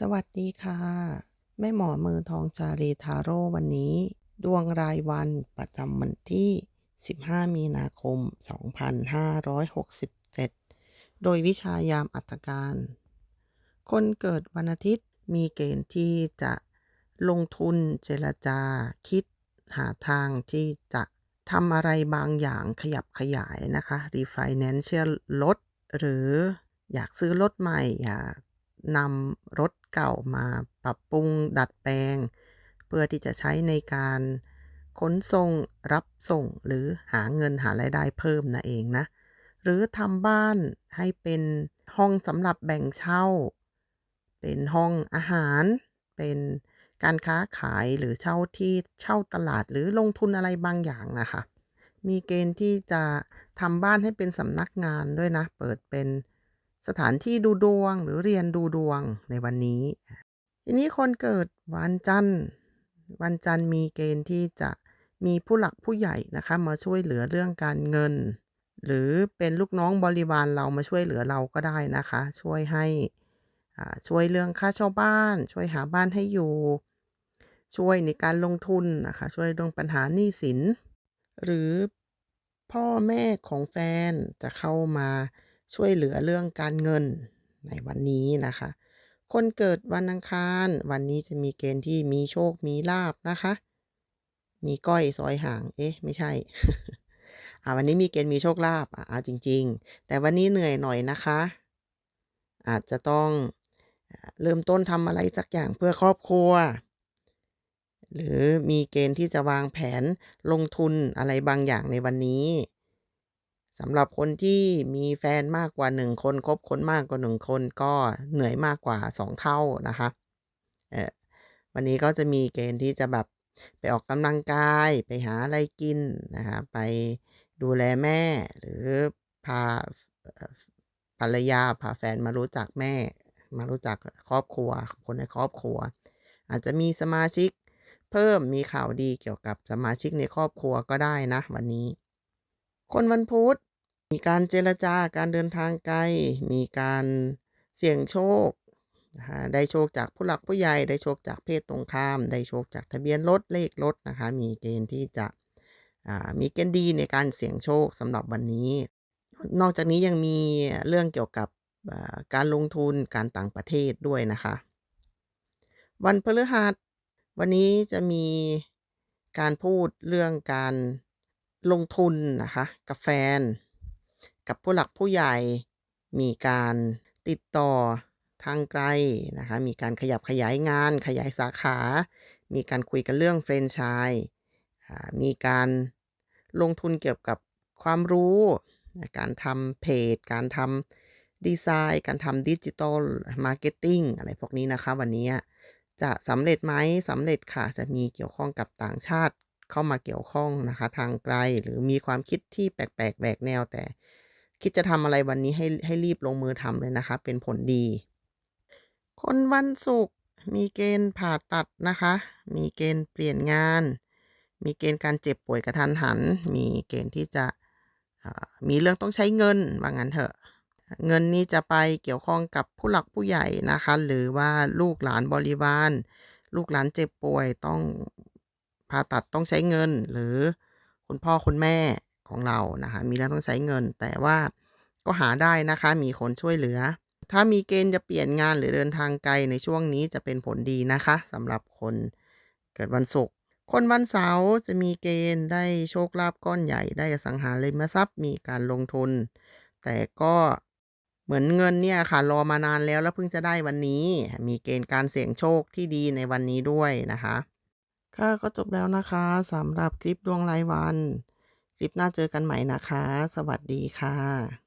สวัสดีค่ะ แม่หมอมือทองจารีทาโร่วันนี้ ดวงรายวันประจำวันที่ 15 มีนาคม 2567 โดยวิชายามอัตการ คนเกิดวันอาทิตย์มีเกณฑ์ที่จะลงทุนเจรจา คิดหาทางที่จะทำอะไรบางอย่างขยับขยายนะคะ refinance ลดหรืออยากซื้อรถใหม่อยากนำรถ เก่ามาปรับปรุงดัดแปลง เพื่อที่จะใช้ในการขนส่งรับส่งหรือหาเงินหารายได้เพิ่มนั่นเองนะ หรือทำบ้านให้เป็นห้องสำหรับแบ่งเช่า เป็นห้องอาหาร เป็นการค้าขายหรือเช่าที่เช่าตลาดหรือลงทุนอะไรบางอย่างนะคะ มีเกณฑ์ที่จะทำบ้านให้เป็นสำนักงานด้วยนะ เปิดเป็น สถานที่ดูดวงหรือเรียนดูดวงในวันนี้ ทีนี้คนเกิดวันจันทร์ วันจันทร์มีเกณฑ์ที่จะมีผู้หลักผู้ใหญ่นะคะมาช่วยเหลือเรื่องการเงิน หรือเป็นลูกน้องบริวารเรามาช่วยเหลือเราก็ได้นะคะ ช่วยให้ช่วยเรื่องค่าเช่าบ้าน ช่วยหาบ้านให้อยู่ ช่วยในการลงทุนนะคะช่วยเรื่องปัญหาหนี้สิน หรือพ่อแม่ของแฟนจะเข้ามา ช่วยเหลือเรื่องการเงินในวันนี้นะคะ คนเกิดวันอังคารวันนี้จะมีเกณฑ์ที่มีโชคมีลาบนะคะ มีก้อยซอยห่าง เอ๊ะ ไม่ใช่อ่าวันนี้มีเกณฑ์มีโชคลาภอ่าจริง ๆ แต่วันนี้เหนื่อยหน่อยนะคะ อาจจะต้องเริ่มต้นทำอะไรสักอย่างเพื่อครอบครัว หรือมีเกณฑ์ที่จะวางแผนลงทุนอะไรบางอย่างในวันนี้ สำหรับคนที่มีแฟนมากกว่าหนึ่งคนคบคนมากกว่าหนึ่งคนก็เหนื่อยมากกว่าสองเท่านะคะเออวันนี้ก็จะมีเกณฑ์ที่จะแบบไปออกกำลังกายไปหาอะไรกินนะคะไปดูแลแม่หรือพาภรรยาพาแฟนมารู้จักแม่ มารู้จักครอบครัว คนในครอบครัว อาจจะมีสมาชิกเพิ่มมีข่าวดีเกี่ยวกับสมาชิกในครอบครัวก็ได้นะ วันนี้ คนวันพุธมีการเจรจาการเดินทางไกล มีการเสี่ยงโชคนะคะได้โชคจากผู้หลักผู้ใหญ่ ได้โชคจากเพศตรงข้าม ได้โชคจากทะเบียนรถเลขรถนะคะ มีเกณฑ์ที่จะมีเกณฑ์ดีในการเสี่ยงโชคสำหรับวันนี้ นอกจากนี้ยังมีเรื่องเกี่ยวกับการลงทุนการต่างประเทศด้วยนะคะ วันพฤหัสวันนี้จะมีการพูดเรื่องการ ลงทุนนะคะ กับแฟน กับผู้หลักผู้ใหญ่ มีการติดต่อทางไกลนะคะ มีการขยับขยายงาน ขยายสาขา มีการคุยกันเรื่องเฟรนช์ชัยมีการลงทุนเกี่ยวกับความรู้ การทำเพจ การทำดีไซน์ การทำดิจิตอลมาร์เก็ตติ้งอะไรพวกนี้นะคะ วันนี้จะสำเร็จไหมสำเร็จค่ะ จะมีเกี่ยวข้องกับต่างชาติ เข้ามาเกี่ยวข้องนะคะ ทางไกลหรือมีความคิดที่แปลกๆแหวกแนว แต่คิดจะทำอะไรวันนี้ให้ให้รีบลงมือทำเลยนะคะ เป็นผลดี คนวันศุกร์มีเกณฑ์ผ่าตัดนะคะ มีเกณฑ์เปลี่ยนงาน มีเกณฑ์การเจ็บป่วยกระทันหัน มีเกณฑ์ที่จะมีเรื่องต้องใช้เงินว่างั้นเถอะ เงินนี้จะไปเกี่ยวข้องกับผู้หลักผู้ใหญ่นะคะ หรือว่าลูกหลานบริวาร ลูกหลานเจ็บป่วยต้อง ผ่าตัดต้องใช้เงิน หรือคุณพ่อคุณแม่ของเรานะคะมีแล้วต้องใช้เงิน แต่ว่าก็หาได้นะคะมีคนช่วยเหลือ ถ้ามีเกณฑ์จะเปลี่ยนงานหรือเดินทางไกลในช่วงนี้จะเป็นผลดีนะคะสำหรับคนเกิดวันศุกร์คนวันเสาร์จะมีเกณฑ์ได้โชคลาภก้อนใหญ่ได้สังหาริมทรัพย์มีการลงทุน แต่ก็เหมือนเงินเนี่ยค่ะรอมานานแล้วแล้วเพิ่งจะได้วันนี้ มีเกณฑ์การเสี่ยงโชคที่ดีในวันนี้ด้วยนะคะ ค่ะก็จบแล้วนะคะสำหรับคลิปดวงรายวัน คลิปหน้าเจอกันใหม่นะคะ สวัสดีค่ะ